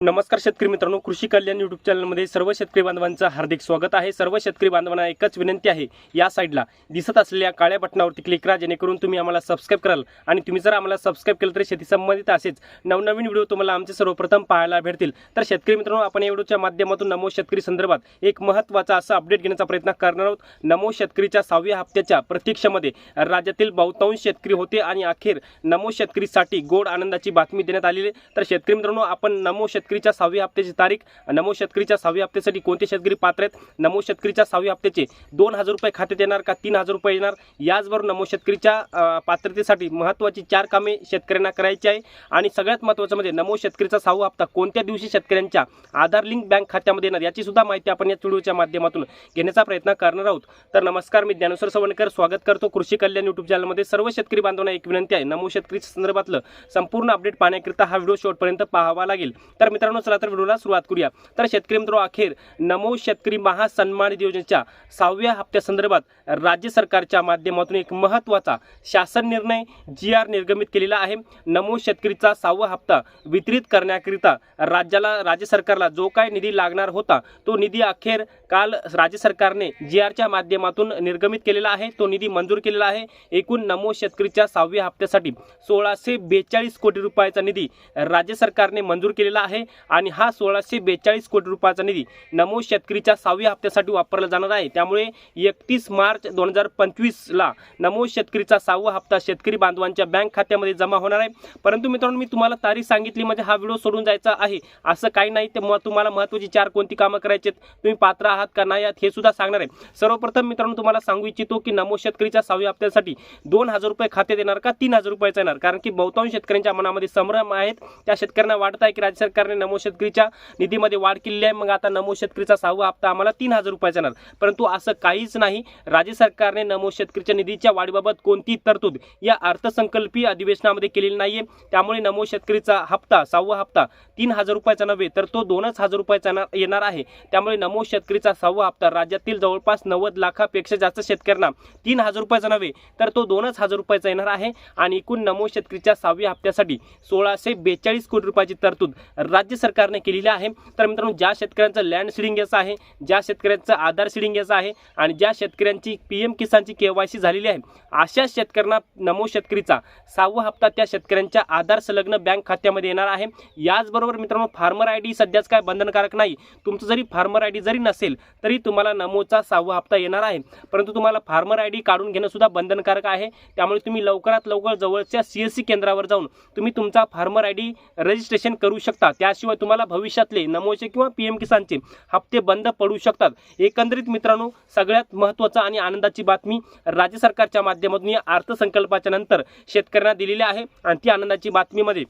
नमस्कार शेतकरी मित्रांनो कृषी कल्याण युट्यूब चॅनलमध्ये सर्व शेतकरी बांधवांचं हार्दिक स्वागत आहे. सर्व शेतकरी बांधवांना एकच विनंती आहे या साईडला दिसत असलेल्या काळ्या बटनावरती क्लिक करा जेणेकरून तुम्ही आम्हाला सबस्क्राईब कराल. आणि तुम्ही जर आम्हाला सबस्क्राईब केलं तर शेती संबंधित असेच नवनवीन व्हिडिओ तुम्हाला आमचे सर्वप्रथम पाहायला भेटतील. तर शेतकरी मित्रांनो आपण या व्हिडिओच्या माध्यमातून नमो शेतकरी संदर्भात एक महत्त्वाचा असा अपडेट घेण्याचा प्रयत्न करणार आहोत. नमो शेतकरीच्या सहाव्या हप्त्याच्या प्रतीक्षेमध्ये राज्यातील बहुतांश शेतकरी होते आणि अखेर नमो शेतकरीसाठी गोड आनंदाची बातमी देण्यात आलेली तर शेतकरी मित्रांनो आपण नमो शेतकरीच्या सहावी हप्त्याची तारीख. नमो शेतकरीच्या सहावी हप्त्यासाठी कोणते शेतकरी पात्र आहेत? नमो शेतकरीच्या सहावी हप्त्याचे दोन हजार रुपये खात्यात येणार का? तीन हजार रुपये येणार? याचबरोबर नमो शेतकरीच्या पात्रतेसाठी महत्त्वाची चार कामे शेतकऱ्यांना करायची आहे. आणि सगळ्यात महत्त्वाचं म्हणजे नमो शेतकरीचा सहावा हप्ता कोणत्या दिवशी शेतकऱ्यांच्या आधार लिंक बँक खात्यामध्ये येणार? याची सुद्धा माहिती आपण या व्हिडिओच्या माध्यमातून घेण्याचा प्रयत्न करणार आहोत. तर नमस्कार मी ज्ञानेश्वर सवणकर. स्वागत करतो कृषी कल्याण यूट्यूब चॅनलमध्ये. सर्व शेतकरी बांधवांना एक विनंती आहे. नमो शेतकरीच्या संदर्भातलं संपूर्ण अपडेट पाहण्याकरिता हा व्हिडिओ शेवटपर्यंत पाहावा लागेल. तर मित्रांनो चला तर व्हिडिओला सुरुवात करूया. तर शेतकरी मित्रांनो अखेर नमो शेतकरी महासन्मान योजनेच्या सहाव्या हप्त्यासंदर्भात राज्य सरकारच्या माध्यमातून एक महत्त्वाचा शासन निर्णय जी आर निर्गमित केलेला आहे. नमो शेतकरीचा सहावा हप्ता वितरित करण्याकरिता राज्याला राज्य सरकारला जो काय निधी लागणार होता तो निधी अखेर काल राज्य सरकारने जी आरच्या माध्यमातून निर्गमित केलेला आहे. तो निधी मंजूर केलेला आहे. एकूण नमो शेतकरीच्या सहाव्या हप्त्यासाठी सोळाशे बेचाळीस कोटी रुपयाचा निधी राज्य सरकारने मंजूर केलेला आहे. आणि हा सोळाशे बेचाळीस कोटी रुपयाचा निधी नमो शेतकरीच्या सहाव्या हप्त्यासाठी वापरला जाणार आहे. त्यामुळे एकतीस मार्च दोन हजार पंचवीसला नमो शेतकरीचा सहावा हप्ता शेतकरी बांधवांच्या बँक खात्यामध्ये जमा होणार आहे. परंतु मित्रांनो मी तुम्हाला तारीख सांगितली म्हणजे हा व्हिडिओ सोडून जायचा आहे. असं काही नाही ते मग तुम्हाला महत्त्वाची चार कोणती कामं करायची आहेत तुम्ही पात्र आहात का नाही आहात हे सुद्धा सांगणार आहे. सर्वप्रथम मित्रांनो तुम्हाला सांगू इच्छितो की नमो शेतकरीच्या सहाव्या हप्त्यासाठी दोन हजार रुपये खाते येणार का तीन हजार रुपयाचा येणार? कारण की बहुतांश शेतकऱ्यांच्या मनामध्ये संभ्रम आहेत. त्या शेतकऱ्यांना वाटत आहे की राज्य सरकारने नमो शेतकरीच्या निधीमध्ये वाढ केलेली आहे. मग आता नमो शेतकरीचा सहावा हप्ता आम्हाला तीन हजार रुपयाचा येणार परंतु असं काहीच नाही. राज्य सरकारने नमो शेतकरीच्या निधीच्या वाढीबाबत कोणती तरतूद या अर्थसंकल्पीय अधिवेशनामध्ये केलेली नाहीये. त्यामुळे नमो शेतकरीचा हप्ता सहावा हप्ता तीन हजार रुपयाचा नव्हे तर तो दोनच हजार रुपयाचा येणार- येणार आहे. त्यामुळे नमो शेतकरीचा सहावा हप्ता राज्यातील जवळपास नव्वद लाखापेक्षा जास्त शेतकऱ्यांना तीन हजार रुपयाचा नव्हे तर तो दोनच हजार रुपयाचा येणार आहे. आणि एकूण नमो शेतकरीच्या सहाव्या हप्त्यासाठी सोळाशे बेचाळीस कोटी रुपयाची तरतूद राज्य राज्य सरकारने केलेली आहे. तर मित्रांनो ज्या शेतकऱ्यांचं लँड सिडिंग याचं आहे ज्या शेतकऱ्यांचं आधार सिडिंग याचं आहे आणि ज्या शेतकऱ्यांची पी एम किसानची केवायसी झालेली आहे अशा शेतकऱ्यांना नमो शेतकरीचा सहावा हप्ता त्या शेतकऱ्यांच्या आधार संलग्न बँक खात्यामध्ये येणार आहे. याचबरोबर मित्रांनो फार्मर आय डी सध्याच काय बंधनकारक नाही. तुमचं जरी फार्मर आय डी जरी नसेल तरी तुम्हाला नमोचा सहावा हप्ता येणार आहे. परंतु तुम्हाला फार्मर आय डी काढून घेणं सुद्धा बंधनकारक आहे. त्यामुळे तुम्ही लवकरात लवकर जवळच्या सी एस सी केंद्रावर जाऊन तुम्ही तुमचा फार्मर आय डी रजिस्ट्रेशन करू शकता. त्या त्याशिवाय तुम्हाला भविष्यातले नमोचे किंवा पी एम किसानचे हप्ते बंद पडू शकतात. एकंदरीत मित्रांनो सगळ्यात महत्त्वाचा आणि आनंदाची बातमी राज्य सरकारच्या माध्यमातून या अर्थसंकल्पाच्या नंतर शेतकऱ्यांना दिलेली आहे आणि ती आनंदाची बातमीमध्ये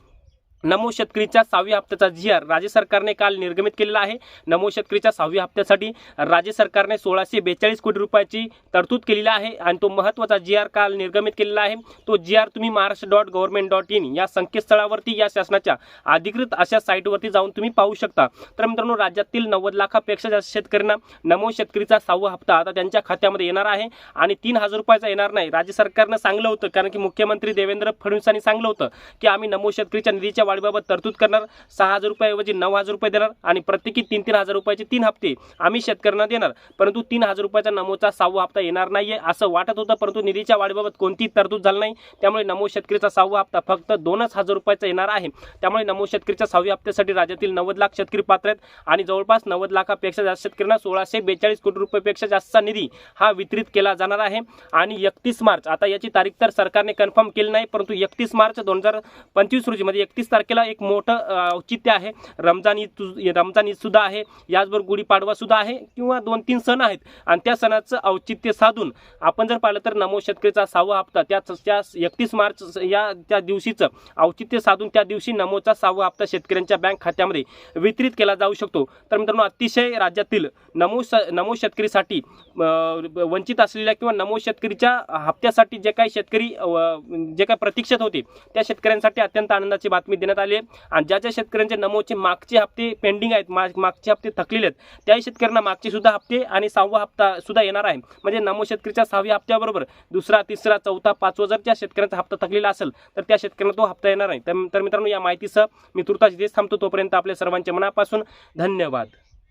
नमो शेतकरीच्या सहाव्या हप्त्याचा जी आर राज्य सरकारने काल निर्गमित केलेला आहे. नमो शेतकरीच्या सहाव्या हप्त्यासाठी राज्य सरकारने सोळाशे बेचाळीस कोटी रुपयाची तरतूद केलेली आहे आणि तो महत्त्वाचा जी आर काल निर्गमित केलेला आहे. तो जी आर तुम्ही Maharashtra dot government dot in या संकेतस्थळावरती या शासनाच्या अधिकृत अशा साईटवरती जाऊन तुम्ही पाहू शकता. तर मित्रांनो राज्यातील नव्वद लाखापेक्षा जास्त शेतकऱ्यांना नमो शेतकरीचा सहावा हप्ता आता त्यांच्या खात्यामध्ये येणार आहे आणि तीन हजार रुपयाचा येणार नाही. राज्य सरकारनं सांगलं होतं कारण की मुख्यमंत्री देवेंद्र फडणवीसांनी सांगलं होतं की आम्ही नमो शेतकरीच्या निधीच्या वाढीबाबत तरतूद करणार सहा हजार रुपयाऐवजी नऊ हजार रुपये देणार आणि प्रत्येकी तीन तीन हजार रुपयाचे तीन हप्ते आम्ही शेतकऱ्यांना देणार. परंतु तीन हजार रुपयाचा नमोचा सहावा हप्ता येणार नाहीये असं वाटत होतं परंतु निधीच्या वाढीबाबत कोणतीही तरतूद झाली नाही. त्यामुळे नमो शेतकरीचा सहावा हप्ता फक्त दोनच हजार रुपयाचा येणार आहे. त्यामुळे नमो शेतकरीच्या सहाव्या हप्त्यासाठी राज्यातील नव्वद लाख शेतकरी पात्र आहेत आणि जवळपास नव्वद लाखापेक्षा जास्त शेतकऱ्यांना सोळाशे बेचाळीस कोटी रुपयापेक्षा जास्तचा निधी हा वितरित केला जाणार आहे. आणि एकतीस मार्च आता याची तारीख तर सरकारने कन्फर्म केली नाही परंतु एकतीस मार्च दोन हजार पंचवीस रोजी म्हणजे एकतीस तारखेला एक मोठं औचित्य आहे. रमजान ईद तुझ रमजान ईदसुद्धा आहे. याचबरोबर गुढीपाडवासुद्धा आहे. किंवा दोन तीन सण आहेत. आणि त्या सणाचं औचित्य साधून आपण जर पाहिलं तर नमो शेतकरीचा सहावा हप्ता त्या त्या एकतीस मार्च या त्या दिवशीचं औचित्य साधून त्या दिवशी नमोचा सहावा हप्ता शेतकऱ्यांच्या बँक खात्यामध्ये वितरित केला जाऊ शकतो. तर मित्रांनो अतिशय राज्यातील नमो स नमो शेतकरीसाठी वंचित असलेल्या किंवा नमो शेतकरीच्या हप्त्यासाठी जे काही शेतकरी जे काही प्रतीक्षेत होते त्या शेतकऱ्यांसाठी अत्यंत आनंदाची बातमी देण्यात देण्यात आली आहे. आणि ज्या ज्या शेतकऱ्यांचे नमोचे मागचे हप्ते पेंडिंग आहेत माग मागचे हप्ते थकलेले आहेत त्याही शेतकऱ्यांना मागचे सुद्धा हप्ते आणि सहावा हप्ता सुद्धा येणार आहे. म्हणजे नमो शेतकरीच्या सहाव्या हप्त्याबरोबर दुसरा तिसरा चौथा पाचवा जर त्या शेतकऱ्यांचा हप्ता थकलेला असेल तर त्या शेतकऱ्यांना तो हप्ता येणार नाही. तर मित्रांनो या माहितीसह मी तुर्ताच इथेच थांबतो. तोपर्यंत आपल्या सर्वांच्या मनापासून धन्यवाद.